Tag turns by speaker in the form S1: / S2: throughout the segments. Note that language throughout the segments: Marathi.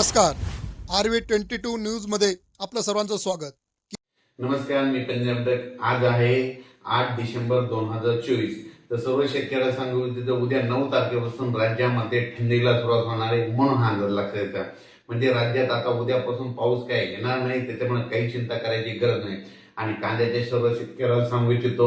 S1: नमस्कार. आर व्ही ट्वेंटी टू न्यूजमध्ये आपलं सर्वांचं स्वागत.
S2: नमस्कार मी पंजाब आज आहे आठ डिसेंबर दोन हजार चोवीस. तर सर्व शेतकऱ्याला सांगू इच्छितो उद्या नऊ तारखेपासून राज्यामध्ये थंडीला सुरुवात होणार आहे म्हणून हा अंदाज लक्षात येतात म्हणजे राज्यात आता उद्यापासून पाऊस काय येणार नाही त्याच्यामुळे काही चिंता करायची गरज नाही. आणि कांद्याच्या सर्व शेतकऱ्याला सांगू इच्छितो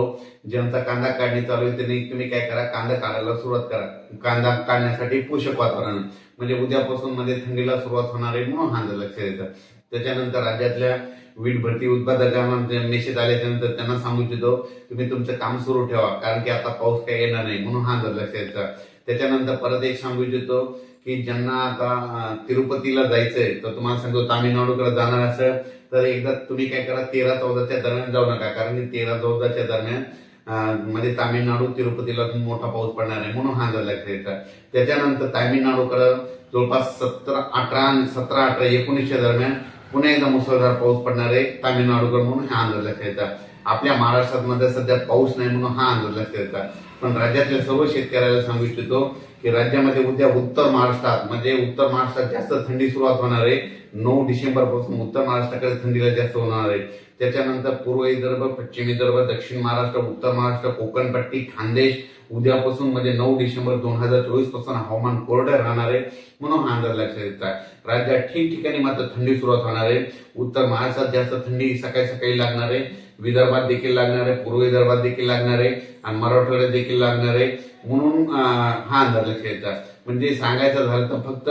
S2: ज्यांचा कांदा काढणी चालू आहे त्यांनी तुम्ही काय करा कांदा काढायला सुरुवात करा. कांदा काढण्यासाठी पोषक वातावरण म्हणजे उद्यापासून मध्ये थंडीला सुरुवात होणार आहे म्हणून हा लक्ष लक्षात येतं त्याच्यानंतर राज्यातल्या वीट भरती उत्पादकांना मेसेज आल्याच्यानंतर त्यांना सांगू इच्छितो तुम्ही तुमचं काम सुरू ठेवा कारण की आता पाऊस काही येणार नाही म्हणून हा जर लक्षात द्यायचा त्याच्यानंतर परत एक सांगू इच्छितो की ज्यांना आता तिरुपतीला जायचंय तर तुम्हाला सांगतो तामिळनाडूकडे जाणार असं तर एकदा तुम्ही काय करा तेरा चौदाच्या दरम्यान जाऊ नका कारण की तेरा चौदाच्या दरम्यान मध्ये तामिळनाडू तिरुपतीला मोठा पाऊस पडणार आहे म्हणून हा झाला लक्षात त्याच्यानंतर तामिळनाडूकडं जवळपास सतरा अठरा आणि सतरा अठरा एकोणीसच्या दरम्यान पुन्हा एकदा मुसळधार पाऊस पडणार आहे तामिळनाडूकडे म्हणून हा अंदाज लक्षात येतात आपल्या महाराष्ट्रात मध्ये सध्या पाऊस नाही म्हणून हा अंदाज लक्षात येतात पण राज्यातल्या सर्व शेतकऱ्याला सांगू इच्छितो की राज्यामध्ये उद्या उत्तर महाराष्ट्रात म्हणजे उत्तर महाराष्ट्रात जास्त थंडी सुरुवात होणार आहे. नऊ डिसेंबरपासून उत्तर महाराष्ट्राकडे थंडीला जास्त होणार आहे. त्याच्यानंतर पूर्व विदर्भ पश्चिम विदर्भ दक्षिण महाराष्ट्र उत्तर महाराष्ट्र कोकणपट्टी खानदेश. उद्यापासून म्हणजे नऊ डिसेंबर दोन हजार चोवीसपासून हवामान कोरडं राहणार आहे म्हणून हा अंदाज लक्षात येतात राज्यात ठिकठिकाणी मात्र थंडी सुरुवात होणार आहे. उत्तर महाराष्ट्रात जास्त थंडी सकाळी सकाळी लागणार आहे. विदर्भात देखील लागणार आहे. पूर्व विदर्भात देखील लागणार आहे. आणि मराठवाड्यात देखील लागणार आहे. म्हणून हा अंदाज लक्षात येतात म्हणजे सांगायचं झालं तर फक्त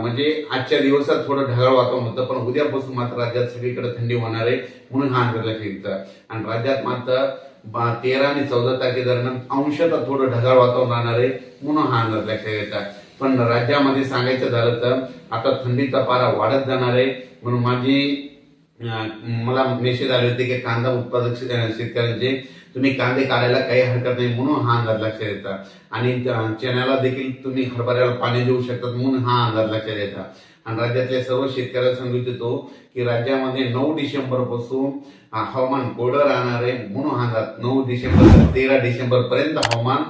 S2: म्हणजे आजच्या दिवसात थोडं ढगाळ वातावरण होतं पण उद्यापासून मात्र राज्यात सगळीकडे थंडी होणार आहे म्हणून हा अंदाज लक्षात आणि राज्यात मात्र बा- तेरा आणि चौदा तारखेदरम्यान अंशतः थोडं ढगाळ वातावरण राहणार आहे म्हणून हा अंदाज लक्षात येतात पण राज्यामध्ये सांगायचं झालं तर आता थंडीचा पारा वाढत जाणार आहे म्हणून माझी मला मेसेज आले होते की कांदा उत्पादक शेतकऱ्यांचे तुम्ही कांदे काढायला काही हरकत नाही म्हणून हा अंदाज लक्षात येतात आणि चण्याला देखील तुम्ही हरभऱ्याला पाणी देऊ शकतात म्हणून हा अंदाज लक्षात येतात आणि राज्यातल्या सर्व शेतकऱ्याला सांगू इच्छितो की राज्यामध्ये नऊ डिसेंबरपासून हवामान कोरडं राहणार आहे म्हणून हा अंदाज नऊ डिसेंबर तेरा डिसेंबर पर्यंत हवामान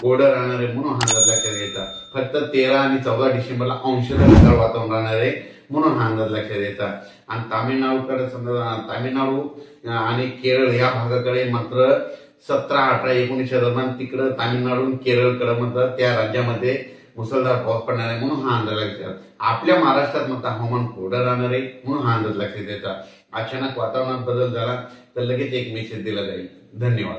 S2: कोरडं राहणार आहे म्हणून हा अंदाज लक्षात येतात फक्त तेरा आणि चौदा डिसेंबरला अंशतः वातावरण राहणार आहे. म्हणून हा अंदाज लक्षात येतात आणि तामिळनाडूकडे समजा तामिळनाडू आणि केरळ या भागाकडे मात्र सतरा अठरा एकोणीसच्या दरम्यान तिकडं तामिळनाडू केरळकडे मात्र त्या राज्यामध्ये मुसळधार पाऊस पडणार आहे म्हणून हा अंदाज लक्षात आपल्या महाराष्ट्रात मात्र हवामान कोरडं राहणार आहे म्हणून हा अंदाज लक्षात येतात अचानक वातावरणात बदल झाला तर लगेच एक मेसेज दिला जाईल. धन्यवाद.